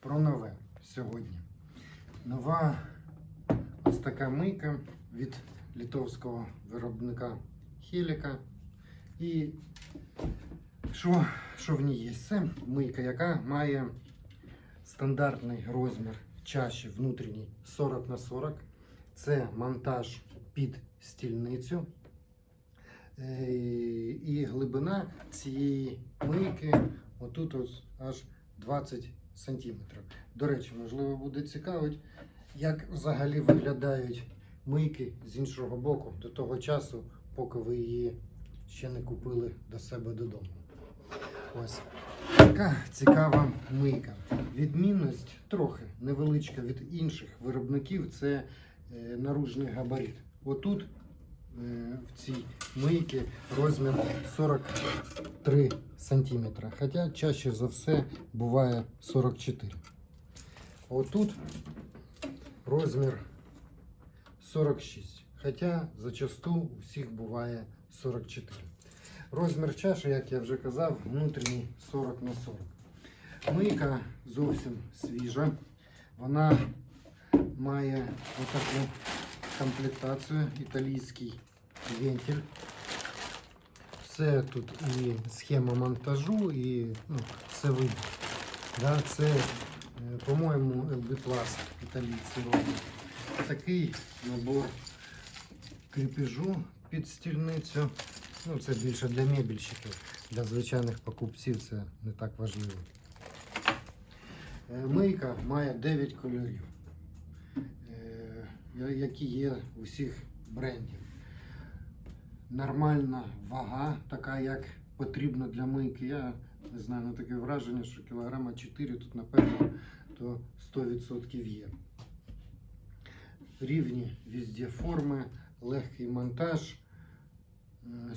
про нове сьогодні. Нова ось така мийка від литовського виробника Хеліка. І що, що в ній є? Це мийка, яка має стандартний розмір чаші внутрішній 40 на 40. Це монтаж під стільницю. Е, І глибина цієї мийки отут ось аж 20 сантиметрів. До речі, можливо, буде цікавить, як взагалі виглядають мийки з іншого боку до того часу, поки ви її ще не купили до себе додому. Ось така цікава мийка. Відмінність трохи невеличка від інших виробників це е, наружний габарит. Отут в цій мийці розмір 43 сантиметра, хоча чаще за все буває 44. Отут розмір 46, хоча зачасту у всіх буває 44. Розмір чаші, як я вже казав, внутрішній 40 на 40. Мийка зовсім свіжа. Вона має отаку комплектацію, італійський вентиль. Все тут і схема монтажу, і ну, все видно. Да, це, е, по-моєму, LB Plast італійці роблять. Такий набор кріпежу під стільницю. Ну, це більше для мебельщиків, для звичайних покупців це не так важливо. Е, Мийка має 9 кольорів, е, які є у всіх брендів. Нормальна вага, така як потрібно для мийки. Я не знаю, ну таке враження, що кілограма 4 тут, напевно, то 100% є. Рівні везде форми, легкий монтаж,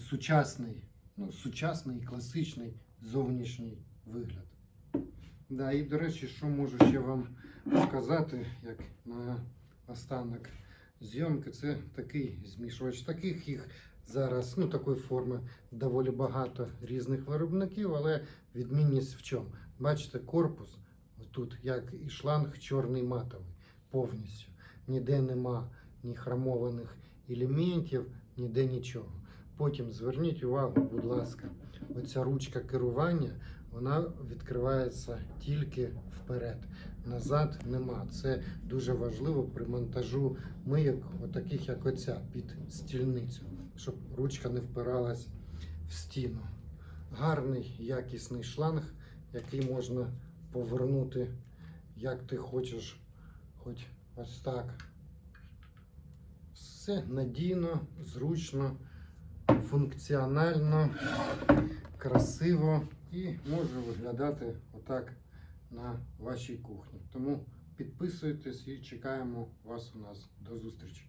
сучасний, ну, сучасний класичний зовнішній вигляд. Да, і, до речі, що можу ще вам показати, як на останок зйомки, це такий змішувач. Таких їх зараз, ну, такої форми доволі багато різних виробників, але відмінність в чому? Бачите, корпус тут, як і шланг, чорний матовий повністю. Ніде нема ні хромованих елементів, ніде нічого. Потім зверніть увагу, будь ласка, оця ручка керування, вона відкривається тільки вперед. Назад нема. Це дуже важливо при монтажу мийок, отаких як оця, під стільницю, щоб ручка не впиралась в стіну. Гарний якісний шланг, який можна повернути, як ти хочеш, хоч ось так. Все надійно, зручно, функціонально, красиво і може виглядати отак на вашій кухні. Тому підписуйтесь і чекаємо вас у нас. До зустрічі!